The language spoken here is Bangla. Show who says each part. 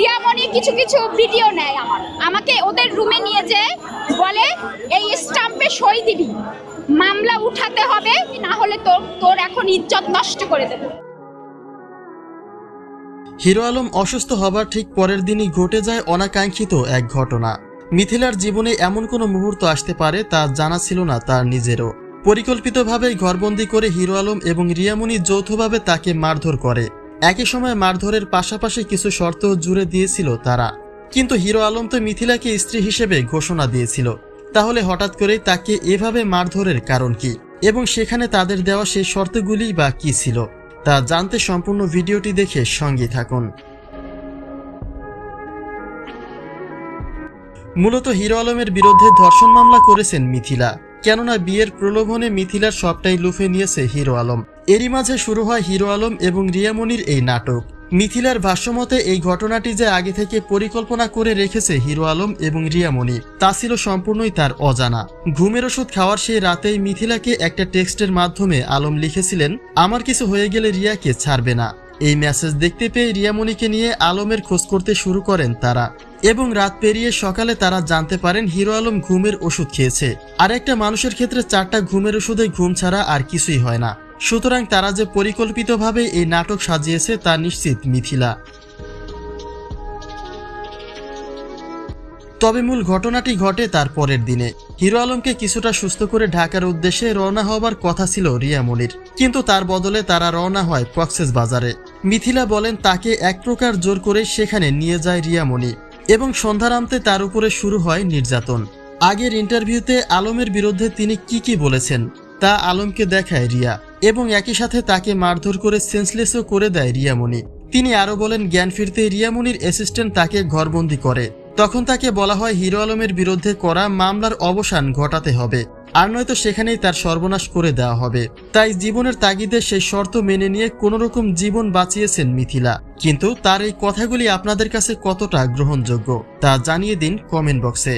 Speaker 1: রিয়ামণি কিছু কিছু ভিডিও নেয় আমার। আমাকে ওদের রুমে নিয়ে যেয়ে বলে, এই স্টাম্পে সই দিবি। মামলা উঠাতে হবে, না হলে তোর তোর এখন ইজ্জত নষ্ট করে দেবো।
Speaker 2: হিরো আলম অসুস্থ হবার ঠিক পরের দিনই ঘটে যায় অনাকাঙ্ক্ষিত এক ঘটনা। মিথিলার জীবনে এমন কোনো মুহূর্ত আসতে পারে তা জানা ছিল না তার নিজেরও। পরিকল্পিতভাবে ঘরবন্দি করে হিরো আলম এবং রিয়ামণি যৌথভাবে তাকে মারধর করে। একই সময় মারধরের পাশাপাশি কিছু শর্ত জুড়ে দিয়েছিল তারা। কিন্তু হিরো আলম তো মিথিলাকে স্ত্রী হিসেবে ঘোষণা দিয়েছিল। তাহলে হঠাৎ করেই তাকে এভাবে মারধরের কারণ কি? এবং সেখানে তাদের দেওয়া সেই শর্তগুলি বা কি ছিল? তা জানতে সম্পূর্ণ ভিডিওটি দেখে সঙ্গে থাকুন। মূলত হিরো আলমের বিরুদ্ধে ধর্ষণ মামলা করেছেন মিথিলা। কেননা বিয়ের প্রলোভনে মিথিলার সবটাই লুফে নিয়েছে হিরো আলম। এরই মাঝে শুরু হয় হিরো আলম এবং রিয়ামনির এই নাটক। মিথিলার ভাষ্যমতে, এই ঘটনাটি যে আগে থেকে পরিকল্পনা করে রেখেছে হিরো আলম এবং রিয়ামণি তা ছিল সম্পূর্ণই তার অজানা। ঘুমের ওষুধ খাওয়ার সেই রাতেই মিথিলাকে একটা টেক্সটের মাধ্যমে আলম লিখেছিলেন, আমার কিছু হয়ে গেলে রিয়াকে ছাড়বে না। এই মেসেজ দেখতে পেয়ে রিয়ামণিকে নিয়ে আলমের খোঁজ করতে শুরু করেন তারা। এবং রাত পেরিয়ে সকালে তারা জানতে পারেন হিরো আলম ঘুমের ওষুধ খেয়েছে। আর একটা মানুষের ক্ষেত্রে চারটা ঘুমের ওষুধে ঘুম ছাড়া আর কিছুই হয় না। সুতরাং তারা যে পরিকল্পিতভাবে এই নাটক সাজিয়েছে তা নিশ্চিত মিথিলা। তবে মূল ঘটনাটি ঘটে তার পরের দিনে। হিরো আলমকে কিছুটা সুস্থ করে ঢাকার উদ্দেশ্যে রওনা হবার কথা ছিল রিয়ামনির কিন্তু তার বদলে তারা রওনা হয় কক্সেস বাজারে। মিথিলা বলেন, তাকে এক প্রকার জোর করে সেখানে নিয়ে যায় রিয়ামণি এবং সন্ধ্যার আনতে তার উপরে শুরু হয় নির্যাতন। আগের ইন্টারভিউতে আলমের বিরুদ্ধে তিনি কি কি বলেছেন, তা আলমকে দেখায় রিয়া এবং একই সাথে তাকে মারধর করে সেন্সলেসও করে দেয় রিয়ামণি। তিনি আরও বলেন, জ্ঞান ফিরতে রিয়ামণির অ্যাসিস্ট্যান্ট তাকে ঘরবন্দি করে। তখন তাকে বলা হয় হিরো আলমের বিরুদ্ধে করা মামলার অবসান ঘটাতে হবে, আর নয়তো সেখানেই তার সর্বনাশ করে দেওয়া হবে। তাই জীবনের তাগিদে সেই শর্ত মেনে নিয়ে কোনোরকম জীবন বাঁচিয়েছেন মিথিলা। কিন্তু তার এই কথাগুলি আপনাদের কাছে কতটা গ্রহণযোগ্য, তা জানিয়ে দিন কমেন্ট বক্সে।